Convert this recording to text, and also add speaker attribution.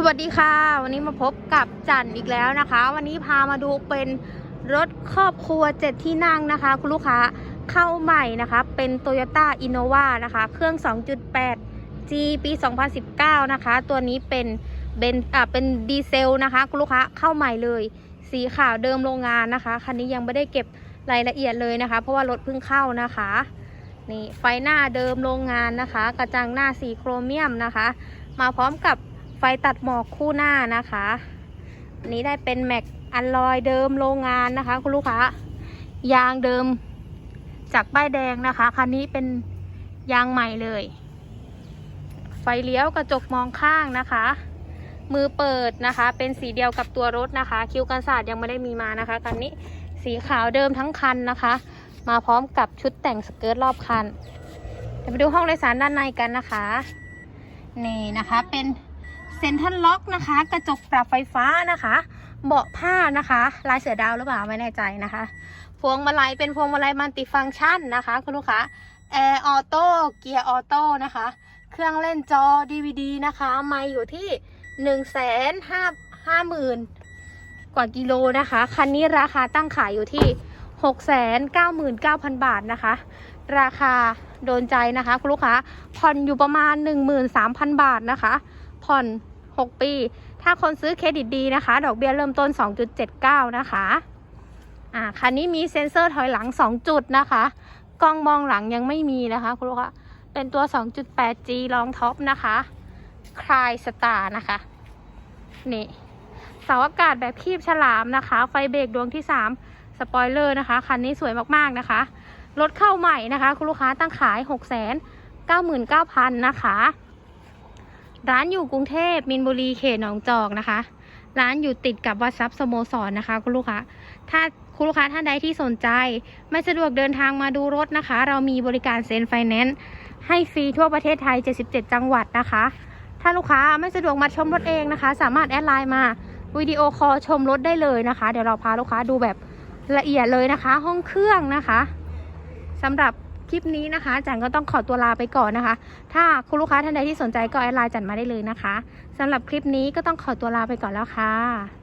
Speaker 1: สวัสดีค่ะ วันนี้มาพบกับจันอีกแล้วนะคะ วันนี้พามาดูเป็นรถครอบครัวเจ็ดที่นั่งนะคะ คุณลูกค้าเข้าใหม่นะคะ เป็น Toyota Innova นะคะ เครื่อง 2.8 G ปี 2019 นะคะ ตัวนี้เป็นเบนอ่าเป็นดีเซลนะคะ คุณลูกค้าเข้าใหม่เลย สีขาวเดิมโรงงานนะคะคันนี้ยังไม่ได้เก็บรายละเอียดเลยนะคะ เพราะว่ารถเพิ่งเข้านะคะนี่ไฟหน้าเดิมโรงงานนะคะ กระจังหน้าสีโครเมียมนะคะ มาพร้อมกับ ไฟตัดหมอกคู่หน้านะคะอันนี้ได้เป็นแม็กอัลลอยเดิมโรงงานนะคะ คุณลูกค้ายางเดิมจากป้ายแดงนะคะคันนี้เป็นยางใหม่เลย ไฟเลี้ยวกระจกมองข้างนะคะ มือเปิดนะคะ เป็นสีเดียวกับตัวรถนะคะ คิ้วกันศาสตร์ยังไม่ได้มีมานะคะคันนี้สีขาวเดิมทั้งคันนะคะ มาพร้อมกับชุดแต่งสเกิร์ตรอบคันเดี๋ยวไปดูห้องโดยสารด้านในกันนะคะ นี่นะคะเป็น เซ็นทรัลล็อกนะคะ กระจกปรับไฟฟ้านะคะ เบาะผ้านะคะ ลายเสือดาวหรือเปล่าไม่แน่ใจนะคะ พวงมาลัยเป็นพวงมาลัยมัลติฟังก์ชันนะคะ คุณลูกค้าแอร์ออโต้เกียร์ออโต้นะคะ เครื่องเล่นจอ DVD นะคะไม่อยู่ที่หนึ่งแสนห้าห้าหมื่นกว่ากิโลนะคะ คันนี้ราคาตั้งขายอยู่ที่หกแสนเก้าหมื่นเก้าพันบาทนะคะ ราคาโดนใจนะคะ คุณลูกค้าผ่อนอยู่ประมาณ 13,000 บาทนะคะ ผ่อน 6 ปี ถ้าคนซื้อเครดิตดีนะคะ ดอกเบี้ยเริ่มต้น 2.79 นะคะ อ่า คันนี้มีเซ็นเซอร์ถอยหลัง 2 จุดนะคะ กล้องมองหลังยังไม่มีนะคะคุณลูกค้าเป็นตัว 2.8G รองท็อปนะคะ คลายสตาร์นะคะ นี่เสาอากาศแบบคีบฉลามนะคะ ไฟเบรกดวงที่ 3 สปอยเลอร์นะคะ คันนี้สวยมากๆนะคะ รถเข้าใหม่นะคะ คุณลูกค้าตั้งขาย 6 9 9 0 0 0 นะคะ ร้านอยู่กรุงเทพมินบุรีเขตหนองจอกนะคะ ร้านอยู่ติดกับวัดทรัพย์สโมสรนะคะ คุณลูกค้าถ้าคุณลูกค้าท่านใดที่สนใจ ไม่สะดวกเดินทางมาดูรถนะคะ เรามีบริการเซ็นไฟแนนซ์ให้ฟรีทั่วประเทศไทย 77 จังหวัดนะคะ ถ้าลูกค้าไม่สะดวกมาชมรถเองนะคะ สามารถแอดไลน์มาวิดีโอคอลชมรถได้เลยนะคะ เดี๋ยวเราพาลูกค้าดูแบบละเอียดเลยนะคะ ห้องเครื่องนะคะสำหรับ คลิปนี้นะคะจันก็ต้องขอตัวลาไปก่อนนะคะ ถ้าคุณลูกค้าท่านใดที่สนใจก็แอดไลน์จันมาได้เลยนะคะสำหรับคลิปนี้ก็ต้องขอตัวลาไปก่อนแล้วค่ะ